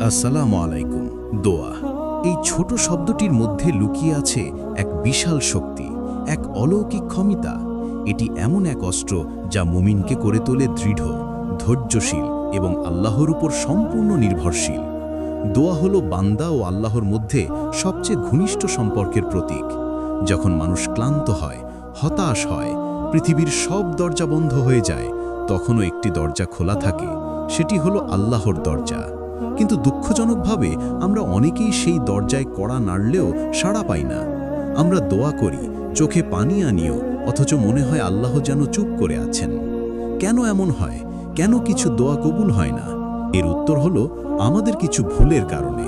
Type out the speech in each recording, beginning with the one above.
আসসালামু আলাইকুম। দোয়া। এই ছোট শব্দটির মধ্যে লুকিয়ে আছে এক বিশাল শক্তি, এক অলৌকিক ক্ষমতা। এটি এমন এক অস্ত্র যা মুমিনকে করে তোলে দৃঢ়, ধৈর্যশীল এবং আল্লাহর উপর সম্পূর্ণ নির্ভরশীল। দোয়া হলো বান্দা ও আল্লাহর মধ্যে সবচেয়ে ঘনিষ্ঠ সম্পর্কের প্রতীক। যখন মানুষ ক্লান্ত হয়, হতাশ হয়, পৃথিবীর সব দরজা বন্ধ হয়ে যায়, তখনও একটি দরজা খোলা থাকে। সেটি হলো আল্লাহর দরজা। কিন্তু দুঃখজনকভাবে আমরা অনেকেই সেই দরজায় কড়া নাড়লেও সাড়া পাই না। আমরা দোয়া করি, চোখে পানি আনিও, অথচ মনে হয় আল্লাহ যেন চুপ করে আছেন। কেন এমন হয়? কেন কিছু দোয়া কবুল হয় না? এর উত্তর হলো, আমাদের কিছু ভুলের কারণে।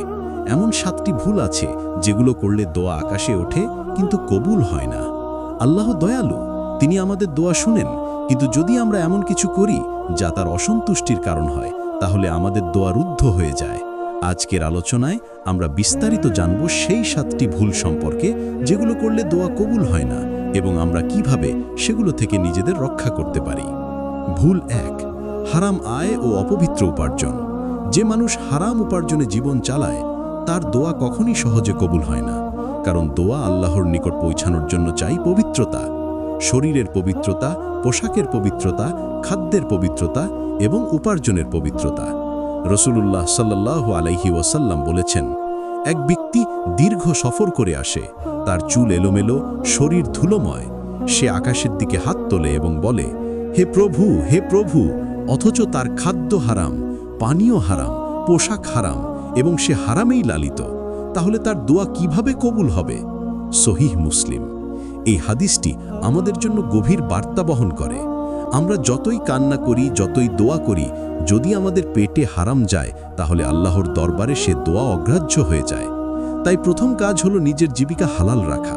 এমন সাতটি ভুল আছে, যেগুলো করলে দোয়া আকাশে ওঠে, কিন্তু কবুল হয় না। আল্লাহ দয়ালু, তিনি আমাদের দোয়া শুনেন, কিন্তু যদি আমরা এমন কিছু করি, যা তার অসন্তুষ্টির কারণ হয় তাহলে আমাদের দোয়া রুদ্ধ হয়ে যায়। আজকের আলোচনায় আমরা বিস্তারিত জানব সেই সাতটি ভুল সম্পর্কে, যেগুলো করলে দোয়া কবুল হয় না এবং আমরা কীভাবে সেগুলো থেকে নিজেদের রক্ষা করতে পারি। ভুল এক, হারাম আয় ও অপবিত্র উপার্জন। যে মানুষ হারাম উপার্জনে জীবন চালায়, তার দোয়া কখনই সহজে কবুল হয় না। কারণ দোয়া আল্লাহর নিকট পৌঁছানোর জন্য চাই পবিত্রতা। শরীরের পবিত্রতা, পোশাকের পবিত্রতা, খাদ্যের পবিত্রতা এবং উপার্জনের পবিত্রতা। রসুলুল্লাহ সাল্লাহ আলাইহি ওয়াসাল্লাম বলেছেন, এক ব্যক্তি দীর্ঘ সফর করে আসে, তার চুল এলোমেলো, শরীর ধুলোময়। সে আকাশের দিকে হাত তোলে এবং বলে, হে প্রভু হে প্রভু, অথচ তার খাদ্য হারাম, পানীয় হারাম, পোশাক হারাম এবং সে হারামেই লালিত। তাহলে তার দোয়া কীভাবে কবুল হবে সহিহ মুসলিম এই হাদিসটি আমাদের জন্য গভীর বার্তা বহন করে। আমরা যতই কান্না করি, যতই দোয়া করি, যদি আমাদের পেটে হারাম যায়, তাহলে আল্লাহর দরবারে সে দোয়া অগ্রাহ্য হয়ে যায়। তাই প্রথম কাজ হলো নিজের জীবিকা হালাল রাখা।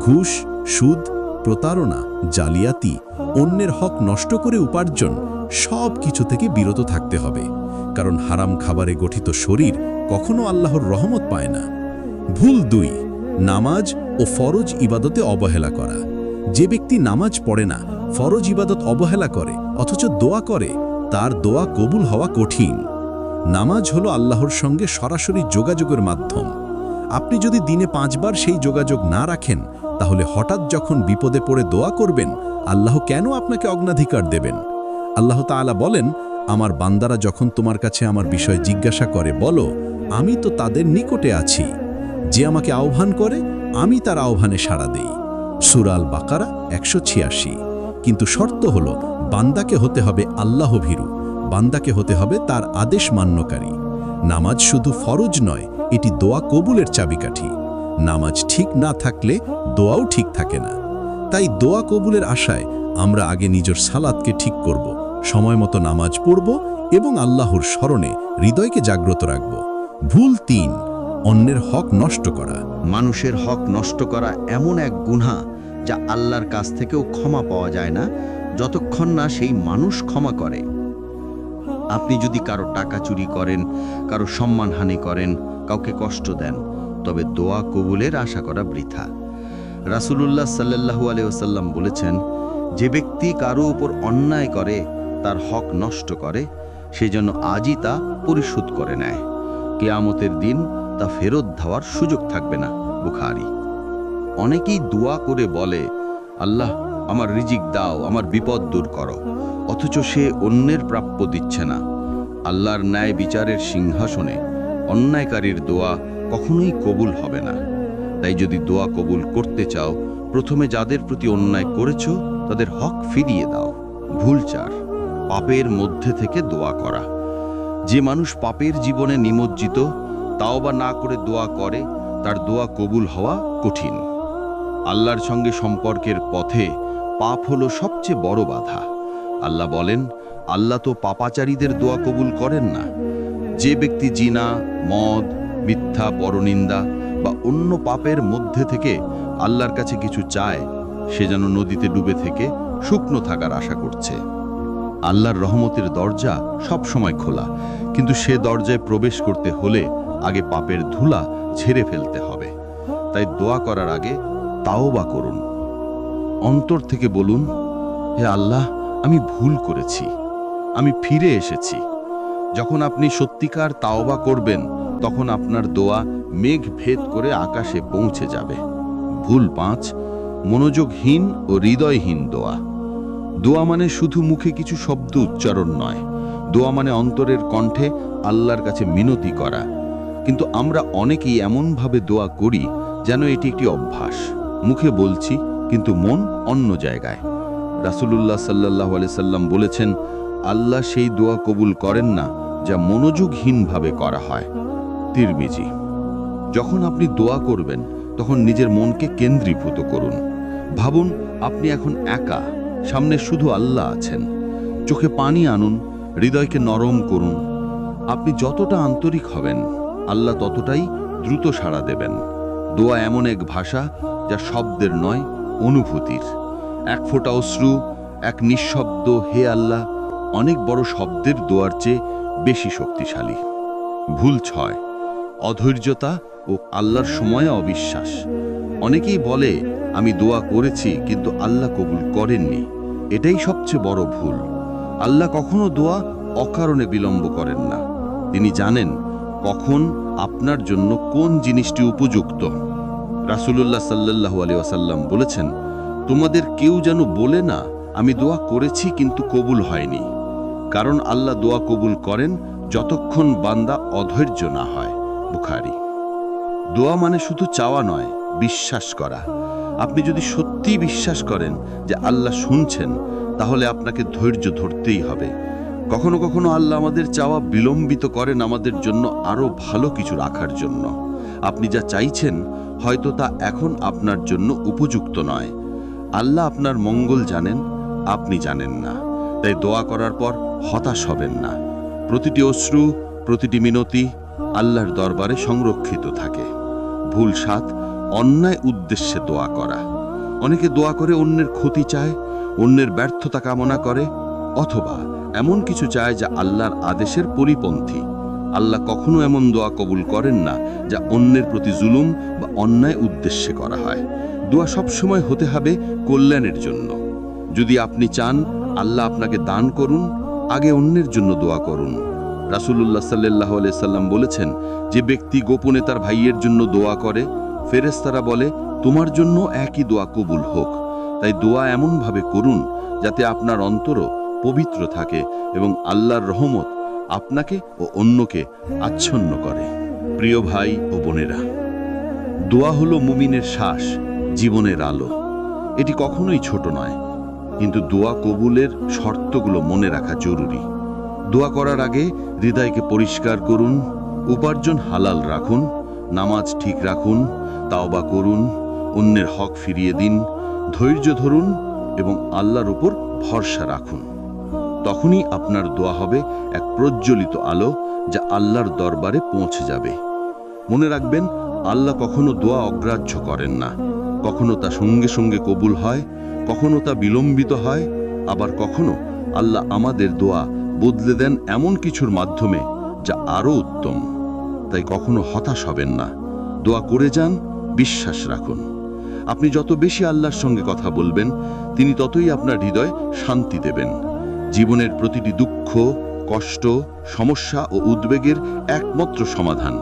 ঘুষ, সুদ, প্রতারণা, জালিয়াতি, অন্যের হক নষ্ট করে উপার্জন, সব কিছু থেকে বিরত থাকতে হবে। কারণ হারাম খাবারে গঠিত শরীর কখনো আল্লাহর রহমত পায় না। ভুল দুই, নামাজ ও ফরজ ইবাদতে অবহেলা করা। যে ব্যক্তি নামাজ পড়ে না, ফরজ ইবাদত অবহেলা করে, অথচ দোয়া করে, তার দোয়া কবুল হওয়া কঠিন। নামাজ হলো আল্লাহর সঙ্গে সরাসরি যোগাযোগের মাধ্যম। আপনি যদি দিনে পাঁচবার সেই যোগাযোগ না রাখেন, তাহলে হঠাৎ যখন বিপদে পড়ে দোয়া করবেন, আল্লাহ কেন আপনাকে অগ্নাধিকার দেবেন? আল্লাহ তাআলা বলেন, আমার বান্দারা যখন তোমার কাছে আমার বিষয় জিজ্ঞাসা করে, বলো, আমি তো তাদের নিকটে আছি। যে আমাকে আহ্বান করে আমি তার আহ্বানে সাড়া দেই। সুরাল বাকারা একশো ছিয়াশি। কিন্তু শর্ত হল, বান্দাকে হতে হবে আল্লাহ ভীরু, বান্দাকে হতে হবে তার আদেশ মান্যকারী। নামাজ শুধু ফরজ নয়, এটি দোয়া কবুলের চাবিকাঠি। নামাজ ঠিক না থাকলে দোয়াও ঠিক থাকে না। তাই দোয়া কবুলের আশায় আমরা আগে নিজের সালাদকে ঠিক করব, সময় মতো নামাজ পড়ব এবং আল্লাহর স্মরণে হৃদয়কে জাগ্রত রাখব। ভুল তিন অন্যের হক নষ্ট করা। মানুষের হক নষ্ট করা এমন এক গুণা যা আল্লাহর কাছ থেকেও ক্ষমা পাওয়া যায় না, যতক্ষণ না সেই মানুষ ক্ষমা করে। আপনি যদি কারও টাকা চুরি করেন, কারও সম্মানহানি করেন, কাউকে কষ্ট দেন, তবে দোয়া কবুলের আশা করা বৃথা। রাসূলুল্লাহ সাল্লাল্লাহু আলাইহি ওয়াসাল্লাম বলেছেন, যে ব্যক্তি কারও উপর অন্যায় করে, তার হক নষ্ট করে সেজন্য আজই তা পরিশোধ করে নেয়। কেয়ামতের দিন তা ফেরত ধাওয়ার সুযোগ থাকবে না, বুখারি। অনেকেই দোয়া করে বলে, আল্লাহ, আমার রিজিক দাও, আমার বিপদ দূর করো। অথচ সে অন্যের প্রাপ্য দিচ্ছে না। আল্লাহর ন্যায় বিচারের সিংহাসনে অন্যায়কারীর দোয়া কখনোই কবুল হবে না। তাই যদি দোয়া কবুল করতে চাও, প্রথমে যাদের প্রতি অন্যায় করেছ, তাদের হক ফিরিয়ে দাও। ভুল চার, পাপের মধ্যে থেকে দোয়া করা। যে মানুষ পাপের জীবনে নিমজ্জিত তাও বা না করে দোয়া করে, তার দোয়া কবুল হওয়া কঠিন। আল্লাহর সঙ্গে সম্পর্কের পথে পাপ হলো সবচেয়ে বড় বাধা। আল্লাহ বলেন, আল্লাহ তো পাপাচারীদের দোয়া কবুল করেন না। যে ব্যক্তি জিনা, মদ, মিথ্যা, পরনিন্দা বা অন্য পাপের মধ্যে থেকে আল্লাহর কাছে কিছু চায়, সে যেন নদীতে ডুবে থেকে শুকনো থাকার আশা করছে। আল্লাহর রহমতের দরজা সব সময় খোলা, কিন্তু সে দরজায় প্রবেশ করতে হলে আগে পাপের ধুলা ঝেড়ে ফেলতে হবে। তাই দোয়া করার আগে তাও বা করুন। অন্তর থেকে বলুন, হে আল্লাহ, আমি ভুল করেছি। আমি ফিরে এসেছি। যখন আপনি সত্যিকার তাওবা করবেন, তখন আপনার দোয়া মেঘ ভেদ করে আকাশে পৌঁছে যাবে। ভুল পাঁচ, মনোযোগহীন ও হৃদয়হীন দোয়া। দোয়া মানে শুধু মুখে কিছু শব্দ উচ্চারণ নয়। দোয়া মানে অন্তরের কণ্ঠে আল্লাহর কাছে মিনতি করা। কিন্তু আমরা অনেকেই এমনভাবে দোয়া করি যেন এটি একটি অভ্যাস। মুখে বলছি, কিন্তু মন অন্য জায়গায়। রাসূলুল্লাহ সাল্লাহ সাল্লাম বলেছেন, আল্লাহ সেই দোয়া কবুল করেন না যা মনোযোগহীনভাবে করা হয়। তিরমিজি, যখন আপনি দোয়া করবেন, তখন নিজের মনকে কেন্দ্রীভূত করুন। ভাবুন, আপনি এখন একা, সামনে শুধু আল্লাহ আছেন। চোখে পানি আনুন, হৃদয়কে নরম করুন। আপনি যতটা আন্তরিক হবেন আল্লাহ ততটাই দ্রুত সাড়া দেবেন। দোয়া এমন এক ভাষা যা শব্দের নয়, অনুভূতির। এক ফোঁটা অশ্রু, এক নিঃশব্দ হে আল্লাহ, অনেক বড় শব্দের দোয়ার চেয়ে বেশি শক্তিশালী। ভুল ছয়, অধৈর্যতা ও আল্লাহর সময়ে অবিশ্বাস। অনেকেই বলে, আমি দোয়া করেছি, কিন্তু আল্লাহ কবুল করেননি। এটাই সবচেয়ে বড় ভুল। আল্লাহ কখনো দোয়া অকারণে বিলম্ব করেন না। তিনি জানেন কখন আপনার জন্য কোন জিনিসটি উপযুক্ত? রাসূলুল্লাহ সাল্লাল্লাহু আলাইহি ওয়াসাল্লাম বলেছেন, তোমাদের কেউ যেন বলে না, আমি দোয়া করেছি কিন্তু কবুল হয়নি। কারণ আল্লাহ দোয়া কবুল করেন যতক্ষণ বান্দা অধৈর্য না হয়। বুখারি। দোয়া মানে শুধু চাওয়া নয়, বিশ্বাস করা। আপনি যদি সত্যিই বিশ্বাস করেন যে আল্লাহ শুনছেন, তাহলে আপনাকে ধৈর্য ধরতেই হবে। কখনো কখনো আল্লাহ আমাদের চাওয়া বিলম্বিত করেন আমাদের জন্য আরও ভালো কিছু রাখার জন্য। আপনি যা চাইছেন, হয়তো তা এখন আপনার জন্য উপযুক্ত নয়। আল্লাহ আপনার মঙ্গল জানেন, আপনি জানেন না। তাই দোয়া করার পর হতাশ হবেন না। প্রতিটি অশ্রু, প্রতিটি মিনতি আল্লাহর দরবারে সংরক্ষিত থাকে। ভুল সাত অন্যায় উদ্দেশ্যে দোয়া করা। অনেকে দোয়া করে অন্যের ক্ষতি চায়, অন্যের ব্যর্থতা কামনা করে, অথবা এমন কিছু চায় যা আল্লাহর আদেশের পরিপন্থী। আল্লাহ কখনো এমন দোয়া কবুল করেন না যা অন্যের প্রতি জুলুম বা অন্যায় উদ্দেশ্যে করা হয়। দোয়া সবসময় হতে হবে কল্যাণের জন্য। যদি আপনি চান আল্লাহ আপনাকে দান করুন, আগে অন্যের জন্য দোয়া করুন। রাসূলুল্লাহ সাল্লাহ সাল্লাম বলেছেন, যে ব্যক্তি গোপনে তার ভাইয়ের জন্য দোয়া করে, ফেরেশতারা বলে, তোমার জন্য একই দোয়া কবুল হোক তাই দোয়া এমনভাবে করুন যাতে আপনার অন্তরও পবিত্র থাকে এবং আল্লাহর রহমত আপনাকে ও অন্যকে আচ্ছন্ন করে। প্রিয় ভাই ও বোনেরা, দোয়া হলো মুমিনের শ্বাস, জীবনের আলো। এটি কখনোই ছোট নয়, কিন্তু দোয়া কবুলের শর্তগুলো মনে রাখা জরুরি। দোয়া করার আগে হৃদয়কে পরিষ্কার করুন, উপার্জন হালাল রাখুন, নামাজ ঠিক রাখুন, তাওবা করুন, অন্যের হক ফিরিয়ে দিন, ধৈর্য ধরুন এবং আল্লাহর উপর ভরসা রাখুন। তখনই আপনার দোয়া হবে এক প্রজ্বলিত আলো যা আল্লাহর দরবারে পৌঁছে যাবে। মনে রাখবেন, আল্লাহ কখনো দোয়া অগ্রাহ্য করেন না। কখনো তা সঙ্গে সঙ্গে কবুল হয়, কখনো তা বিলম্বিত হয়, আবার কখনো আল্লাহ আমাদের দোয়া বদলে দেন এমন কিছুর মাধ্যমে যা আরও উত্তম। তাই কখনো হতাশ হবেন না। দোয়া করে যান, বিশ্বাস রাখুন। আপনি যত বেশি আল্লাহর সঙ্গে কথা বলবেন, তিনি ততই আপনার হৃদয় শান্তি দেবেন। জীবনের প্রতিটি দুঃখ, কষ্ট, সমস্যা ও উদ্বেগের একমাত্র সমাধান,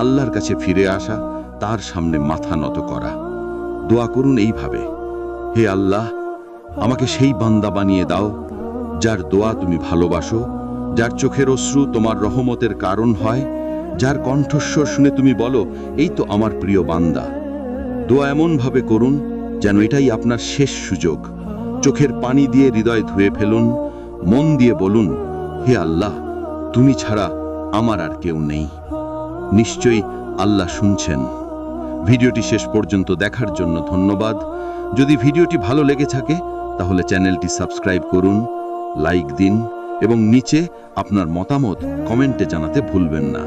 আল্লাহর কাছে ফিরে আসা, তার সামনে মাথা নত করা। দোয়া করুন এইভাবে, হে আল্লাহ, আমাকে সেই বান্দা বানিয়ে দাও, যার দোয়া তুমি ভালোবাসো, যার চোখের অশ্রু তোমার রহমতের কারণ হয়, যার কণ্ঠস্বর শুনে তুমি বলো, এই তো আমার প্রিয় বান্দা। দোয়া এমনভাবে করুন, যেন এটাই আপনার শেষ সুযোগ। চোখের পানি দিয়ে হৃদয় ধুয়ে ফেলুন মন দিয়ে বলুন, হে আল্লাহ, তুমি ছাড়া আমার আর কেউ নেই। নিশ্চয়ই আল্লাহ শুনছেন। ভিডিওটি শেষ পর্যন্ত দেখার জন্য ধন্যবাদ। যদি ভিডিওটি ভালো লেগে থাকে, তাহলে চ্যানেলটি সাবস্ক্রাইব করুন, লাইক দিন এবং নিচে আপনার মতামত কমেন্টে জানাতে ভুলবেন না।